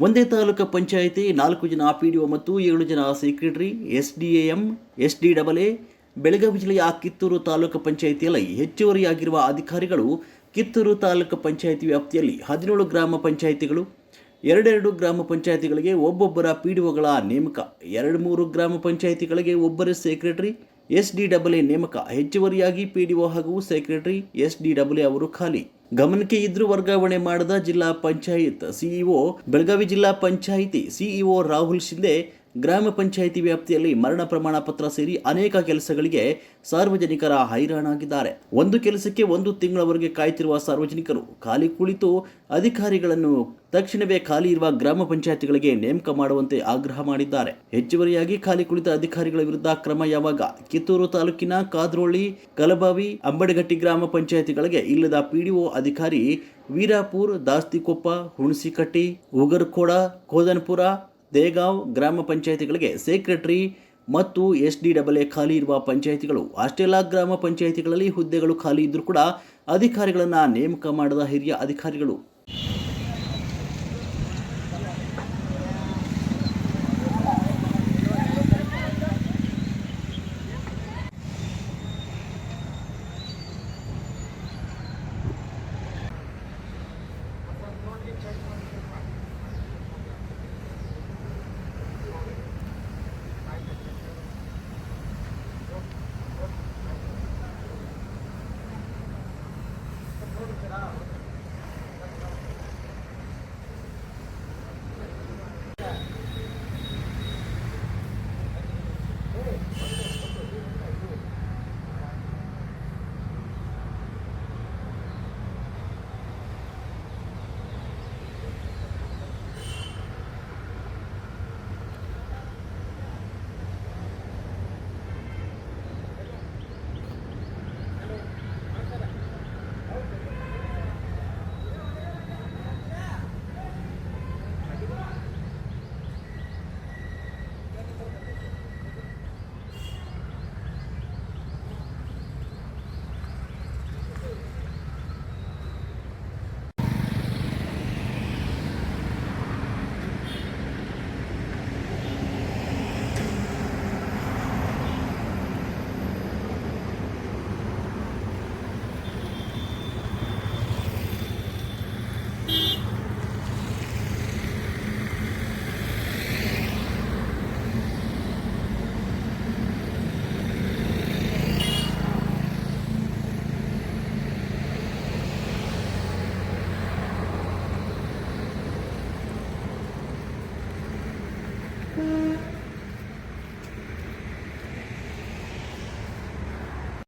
ಒಂದೇ ತಾಲೂಕು ಪಂಚಾಯಿತಿ, ನಾಲ್ಕು ಜನ ಪಿ ಡಿ ಒ ಮತ್ತು ಏಳು ಜನ secretary S D A M S D double A Belagavi ಜಿಲ್ಲೆಯ ಕಿತ್ತೂರು ತಾಲೂಕು ಪಂಚಾಯಿತಿಯಲ್ಲಿ ಹೆಚ್ಚುವರಿಯಾಗಿರುವ ಅಧಿಕಾರಿಗಳು ಕಿತ್ತೂರು ತಾಲೂಕು ಪಂಚಾಯಿತಿ ವ್ಯಾಪ್ತಿಯಲ್ಲಿ ಹದಿನೇಳು ಗ್ರಾಮ ಪಂಚಾಯಿತಿಗಳು, ಎರಡೆರಡು ಗ್ರಾಮ ಪಂಚಾಯಿತಿಗಳಿಗೆ ಒಬ್ಬೊಬ್ಬರ ಪಿ ಡಿ ಒಗಳ ನೇಮಕ, ಎರಡು ಮೂರು ಗ್ರಾಮ ಪಂಚಾಯಿತಿಗಳಿಗೆ ಒಬ್ಬರ secretary S D double A ನೇಮಕ, ಹೆಚ್ಚುವರಿಯಾಗಿ ಪಿ ಡಿ ಒ ಹಾಗೂ secretary S D double A ಅವರು ಖಾಲಿ. ಗಮನಕ್ಕೆ ಇದ್ರೂ ವರ್ಗಾವಣೆ ಮಾಡದ ಜಿಲ್ಲಾ ಪಂಚಾಯತ್ ಸಿಇಒ ಬೆಳಗಾವಿ ಜಿಲ್ಲಾ ಪಂಚಾಯಿತಿ ಸಿಇಒ ರಾಹುಲ್ ಶಿಂದೆ ಗ್ರಾಮ ಪಂಚಾಯಿತಿ ವ್ಯಾಪ್ತಿಯಲ್ಲಿ ಮರಣ ಪ್ರಮಾಣ ಪತ್ರ ಸೇರಿ ಅನೇಕ ಕೆಲಸಗಳಿಗೆ ಸಾರ್ವಜನಿಕರ ಹೈರಾಣಾಗಿದ್ದಾರೆ. ಒಂದು ಕೆಲಸಕ್ಕೆ ಒಂದು ತಿಂಗಳವರೆಗೆ ಕಾಯ್ತಿರುವ ಸಾರ್ವಜನಿಕರು ಖಾಲಿ ಕುಳಿತು ಅಧಿಕಾರಿಗಳನ್ನು ತಕ್ಷಣವೇ ಖಾಲಿ ಇರುವ ಗ್ರಾಮ ಪಂಚಾಯಿತಿಗಳಿಗೆ ನೇಮಕ ಮಾಡುವಂತೆ ಆಗ್ರಹ ಮಾಡಿದ್ದಾರೆ. ಹೆಚ್ಚುವರಿಯಾಗಿ ಖಾಲಿ ಕುಳಿತ ಅಧಿಕಾರಿಗಳ ವಿರುದ್ಧ ಕ್ರಮ ಯಾವಾಗ? ಕಿತ್ತೂರು ತಾಲೂಕಿನ ಕಾದ್ರೋಳಿ ಕಲಬಾವಿ, ಅಂಬಡಗಟ್ಟಿ ಗ್ರಾಮ ಪಂಚಾಯಿತಿಗಳಿಗೆ ಇಲ್ಲದ ಪಿಡಿಒ ಅಧಿಕಾರಿ ವೀರಾಪುರ್, ದಾಸ್ತಿಕೊಪ್ಪ, ಹುಣಸಿಕಟ್ಟಿ, ಉಗರ್ಕೋಡ, ಕೋದನಪುರ ದೇಗಾಂವ್ ಗ್ರಾಮ ಪಂಚಾಯಿತಿಗಳಿಗೆ ಸೆಕ್ರೆಟರಿ ಮತ್ತು ಎಸ್ ಡಿ ಡಬಲ್ ಎ ಖಾಲಿ ಇರುವ ಪಂಚಾಯಿತಿಗಳು. ಅಷ್ಟೆಲ್ಲ ಗ್ರಾಮ ಪಂಚಾಯಿತಿಗಳಲ್ಲಿ ಹುದ್ದೆಗಳು ಖಾಲಿ ಇದ್ದರೂ ಕೂಡ ಅಧಿಕಾರಿಗಳನ್ನು ನೇಮಕ ಮಾಡದ ಹಿರಿಯ ಅಧಿಕಾರಿಗಳು. Hum.